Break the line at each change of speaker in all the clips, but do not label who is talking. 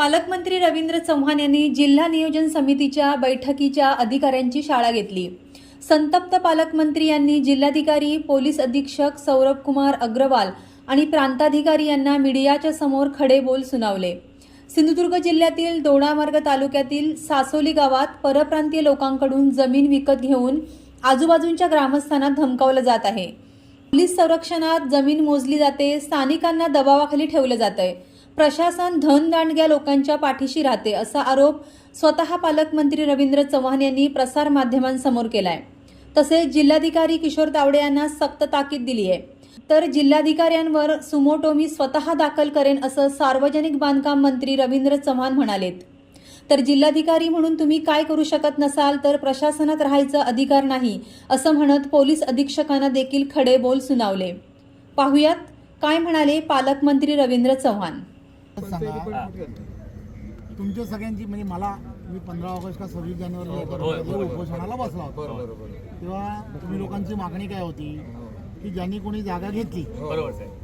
पालकमंत्री रवींद्र चव्हाण यांनी जिल्हा नियोजन समितीच्या बैठकीच्या अधिकाऱ्यांची शाळा घेतली संतप्त पालकमंत्री यांनी जिल्हाधिकारी पोलीस अधीक्षक सौरभ कुमार अग्रवाल आणि प्रांताधिकारी यांना मीडियाच्या समोर खडे बोल सुनावले सिंधुदुर्ग जिल्ह्यातील दोडामार्ग तालुक्यातील सासोली गावात परप्रांतीय लोकांकडून जमीन विकत घेऊन आजूबाजूंच्या ग्रामस्थांना धमकावलं जात आहे पोलीस संरक्षणात जमीन मोजली जाते स्थानिकांना दबावाखाली ठेवलं जात प्रशासन धनदांडग्या लोकांच्या पाठीशी राहते असा आरोप स्वतः पालकमंत्री रवींद्र चव्हाण यांनी प्रसारमाध्यमांसमोर केला आहे तसेच जिल्हाधिकारी किशोर तावडे यांना सक्त ताकीद दिली आहे तर जिल्हाधिकाऱ्यांवर सुमोटो मी स्वतः दाखल करेन असं सार्वजनिक बांधकाम मंत्री रवींद्र चव्हाण म्हणालेत तर जिल्हाधिकारी म्हणून तुम्ही काय करू शकत नसाल तर प्रशासनात राहायचा अधिकार नाही असं म्हणत पोलीस अधीक्षकांना देखील खडे बोल सुनावले पाहुयात काय म्हणाले पालकमंत्री रवींद्र चव्हाण
सांगा तुमच्या सगळ्यांची म्हणजे मला मी पंधरा ऑगस्ट का सव्वीस जानेवारी हो, उपोषणाला बसला होता तेव्हा तुम्ही लोकांची मागणी काय होती हो. की ज्यांनी कोणी जागा घेतली हो.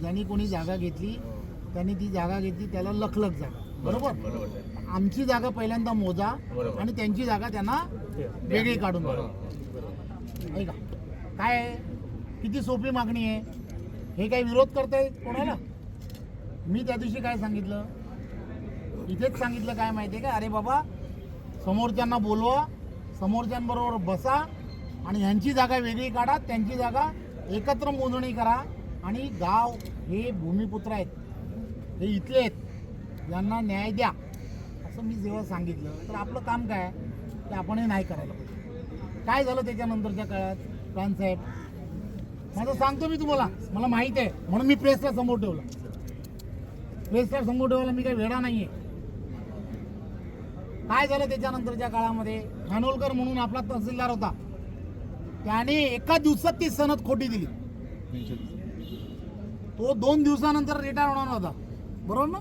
ज्यांनी कोणी जागा घेतली त्यांनी ती जागा घेतली त्याला लखलख जागा बरोबर आमची जागा पहिल्यांदा मोजा आणि त्यांची जागा त्यांना वेगळी काढून ऐका काय किती सोपी मागणी आहे हे काही विरोध करतायत कोणाला मी त्या दिवशी काय सांगितलं इथेच सांगितलं काय माहिती आहे का अरे बाबा समोरच्यांना बोलवा समोरच्यांबरोबर बसा आणि ह्यांची जागा वेगळी काढा त्यांची जागा एकत्र मोजणी करा आणि गाव हे भूमिपुत्र आहेत हे इथले आहेत यांना न्याय द्या असं मी जेव्हा सांगितलं तर आपलं काम काय ते आपण हे नाही करायला पाहिजे काय झालं त्याच्यानंतरच्या काळात प्राणसाहेब माझं सांगतो मी तुम्हाला मला माहीत आहे म्हणून मी प्रेसला समोर ठेवलं वेस्टर संगोटेवाला मी काही वेळा नाही आहे काय झालं त्याच्यानंतरच्या काळामध्ये खानोलकर म्हणून आपला तहसीलदार होता त्याने एका दिवसात ती सनद खोटी दिली तो दोन दिवसानंतर रिटायर्ड होणार होता बरोबर ना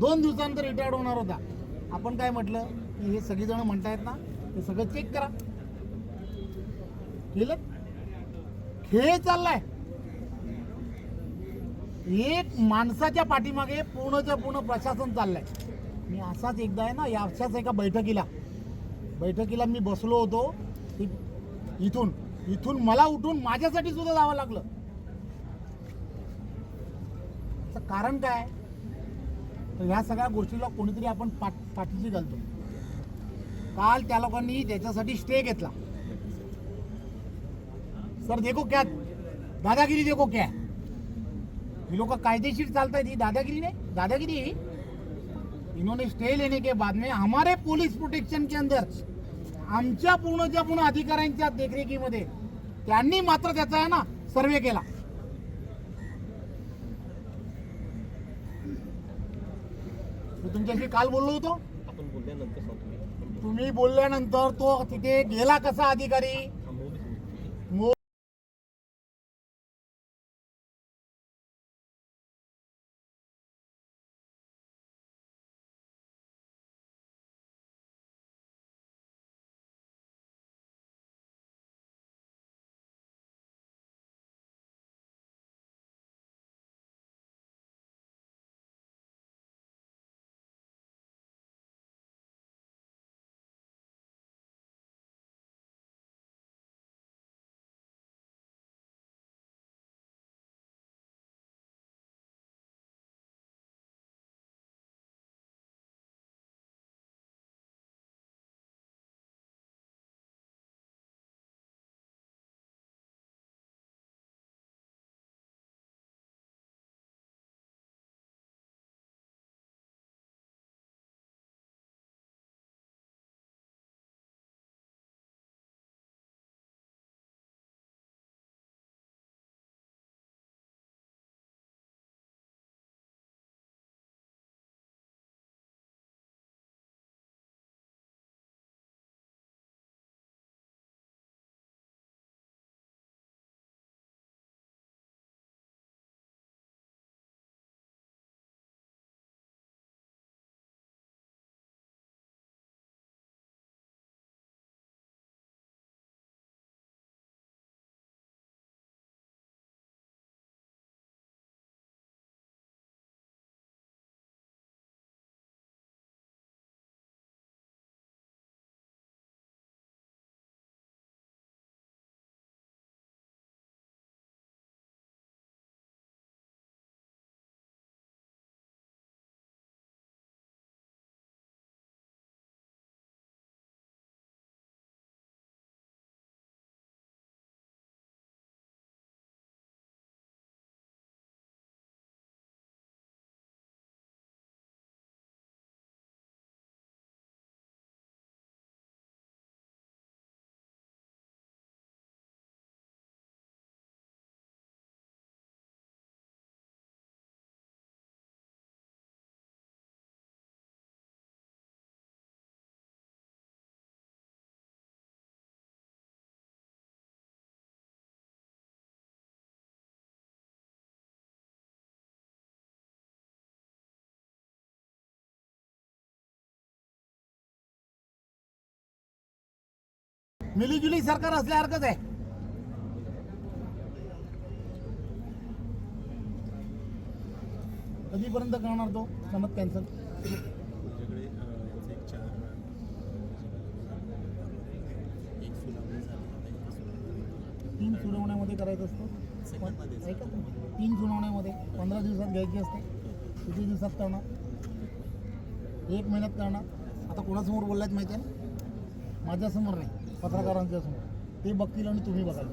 दोन दिवसानंतर रिटायर्ड होणार होता आपण काय म्हटलं की हे सगळीजण म्हणतायत ना ते सगळं चेक करा केलं खेळ चाललाय एक माणसाच्या पाठीमागे पूर्णच्या पूर्ण प्रशासन चाललंय मी असाच एकदा आहे ना या अशाच एका बैठकीला बैठकीला मी बसलो होतो इथून इथून मला उठून माझ्यासाठी सुद्धा जावं लागलं कारण काय तर ह्या सगळ्या गोष्टीला कोणीतरी आपण पाठ पाठीशी घालतो काल त्या लोकांनी त्याच्यासाठी स्टे घेतला सर देखो क्या दादागिरी देखो क्या ही लोक कायदेशीर चालतात ही दादागिरी नाही दादागिरी इन्होंने स्टे लेने के बाद में हमारे पोलीस प्रोटेक्शन के अंदर आमच्या पूर्णच्या पूर्ण अधिकाऱ्यांच्या देखरेखीमध्ये त्यांनी मात्र त्याचा ना सर्वे केला मी तुमच्याशी काल बोललो होतो
आपण बोलल्यानंतर
तुम्ही बोलल्यानंतर तो तिथे गेला कसा अधिकारी मिलीजुली सरकार असल्या हरकत आहे कधीपर्यंत करणार तो समज कॅन्सल तीन सुनावण्यामध्ये करायचं असतो तीन सुनावण्यामध्ये पंधरा दिवसात घ्यायची असते किती दिवसात करणार एक महिन्यात करणार आता कोणासमोर बोललायत माहिती आहे माझ्यासमोर नाही पत्रकारांच्या समोर ते बघतील आणि तुम्ही बघाल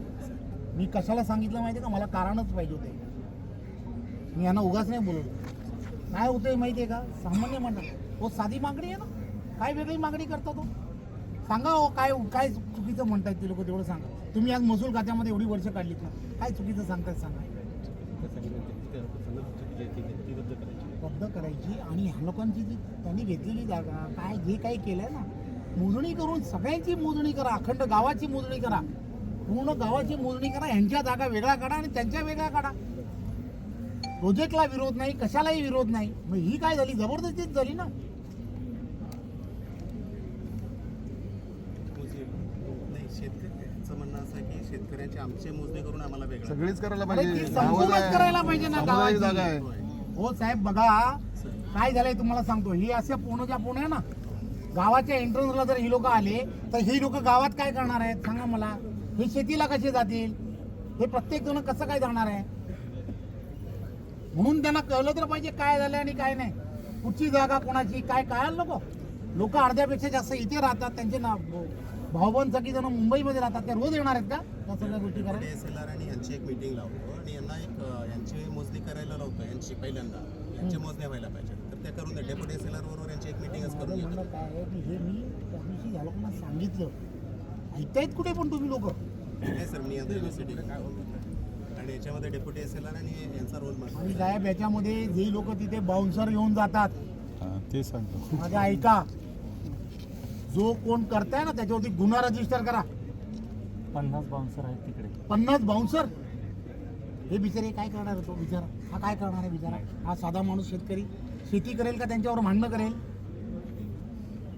मी कशाला सांगितलं माहिती का मला कारणच पाहिजे होते मी यांना उगाच नाही बोलवलं काय होतंय माहिती आहे का सामान्य म्हणता तो साधी मागणी आहे ना काय वेगळी मागणी करता तो सांगा हो काय काय चुकीचं म्हणतायत ते लोक तेवढं सांगा तुम्ही आज महसूल खात्यामध्ये एवढी वर्ष काढलीत ना काय चुकीचं सांगतायत सांगा रद्द करायची आणि ह्या लोकांची जी त्यांनी घेतलेली जागा काय जे काही केलं ना मोजणी करून सगळ्यांची मोजणी करा अखंड गावाची मोजणी करा पूर्ण गावाची मोजणी करा यांच्या जागा वेगळा काढा आणि त्यांच्या वेगळ्या काढा प्रोजेक्टला विरोध नाही कशालाही विरोध नाही मग ही काय झाली जबरदस्तीच झाली ना करायला पाहिजे करायला पाहिजे ना हो साहेब बघा काय झालंय तुम्हाला सांगतो ही असे पूर्णच्या पुणे ना गावाच्या एंट्रन्सला जर ही लोक आले तर ही लोक गावात काय करणार आहेत सांगा मला हे शेतीला कसे जातील हे प्रत्येक जण कसं काय जाणार आहे म्हणून त्यांना कळलं तर पाहिजे काय झालं आणि काय नाही कुठची जागा कोणाची काय काय नको लोक अर्ध्यापेक्षा जास्त इथे राहतात त्यांचे ना भाऊबंद सगळी जण मध्ये राहतात ते रोज येणार आहेत का त्या सगळ्या गोष्टी करायला
एस आणि यांची एक मीटिंग लावतो आणि यांना एक यांची मोजणी करायला लावतो यांची पहिल्यांदा यांची मोजणी व्हायला पाहिजे तर त्या करून डेप्युटी एस एल आर हे
मी लोकांना सांगितलं ऐकतायत कुठे पण तुम्ही लोक
नाही काय होतं आणि याच्यामध्ये आणि यांचा रोल
साहेब याच्यामध्ये जे लोक तिथे बाउन्सर घेऊन जातात
ते सांगतो
माझ्या ऐका जो कोण करताय ना त्याच्यावरती गुन्हा रजिस्टर करा
पन्नास बाउन्सर आहेत तिकडे
पन्नास बाउन्सर हे बिचारे काय करणार आहे तो बिचारा हा काय करणार आहे बिचारा हा साधा माणूस शेतकरी शेती करेल का त्यांच्यावर भांडणं करेल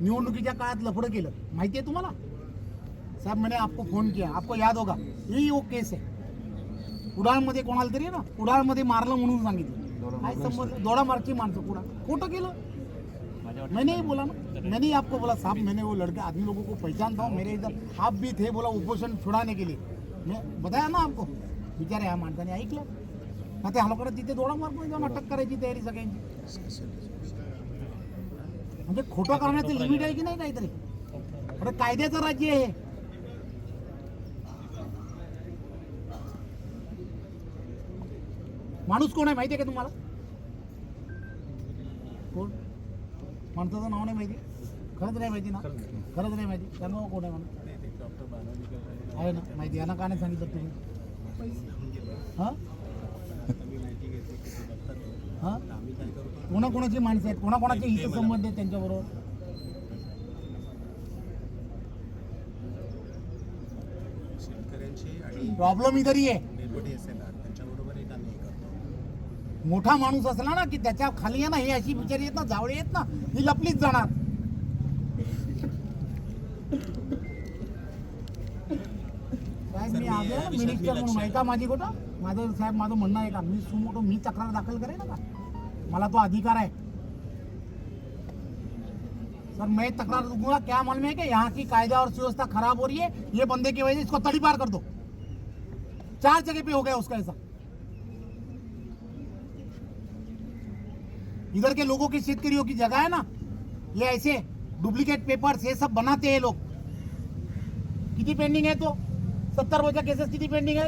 निवडणुकीच्या काळात लफडं केलं माहिती आहे तुम्हाला साहेब मैंने आपको फोन किया आपको याद होगा ही वो केस आहे कुडाळमध्ये कोणाला तरी ना कुडाळमध्ये मारलं म्हणून सांगितलं समज दोडा मार्की माणसं कुडाळ खोटं केलं मैंने ही बोला ना मैंने आपको बोला साहब मैंने वो लड़के आदमी लोगों को पहचानता हूँ मेरे इधर आप भी थे बोला उपोषण छुड़ाने के लिए मैं बताया ना आपको विचार ह्या माणसाने ऐकलं मग ते हलकडं तिथे दोडा मार्क टक्करायची करायची तयारी सगळ्यांची म्हणजे खोटं करण्याचं लिमिट आहे की नाही काहीतरी म्हणजे कायद्याचं राज्य आहे माणूस कोण आहे माहिती आहे का तुम्हाला कोण माणसाचं नाव नाही माहिती खरंच नाही माहिती ना खरंच नाही माहिती नाव कोण आहे म्हणून आहे ना माहिती यांना का नाही सांगितलं तुम्ही हां हां कोणाकोणाची माणसं आहेत कोणाकोणाचे हितसंबंध आहेत त्यांच्याबरोबर प्रॉब्लेम आणि प्रॉब्लेम
आहे
मोठा माणूस असला ना की त्याच्या खाली आहे ना हे अशी बिचारी येत ना जावळी येत ना ही लपलीच जाणार साहेब मी आलो म्हणून ऐका माझी कुठं माझं साहेब माझं म्हणणं आहे का मी सुमोटो मी तक्रार दाखल करेन का मला तो अधिकार है सर मैं तकरार दूंगा क्या मालूम है कि यहाँ की कायदा और सुव्यवस्था खराब हो रही है ये बंदे की वजह से इसको तड़ी पार कर दो चार जगह पे हो गया उसका ऐसा इधर के लोगों की शेतकड़ियों की जगह है ना ये ऐसे डुप्लीकेट पेपर ये सब बनाते हैं लोग कितनी पेंडिंग है तो सत्तर वजह केसेस कितनी पेंडिंग है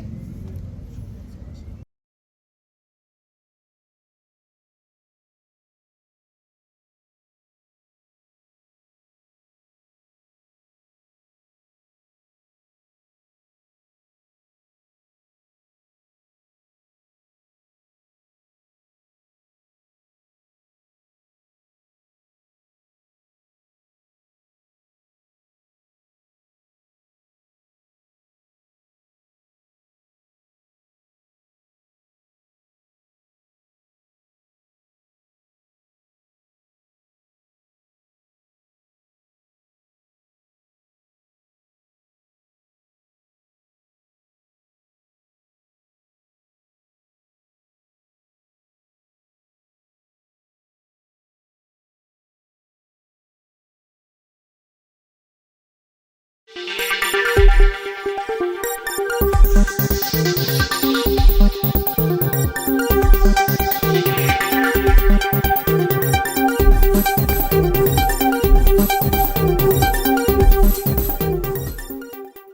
thank you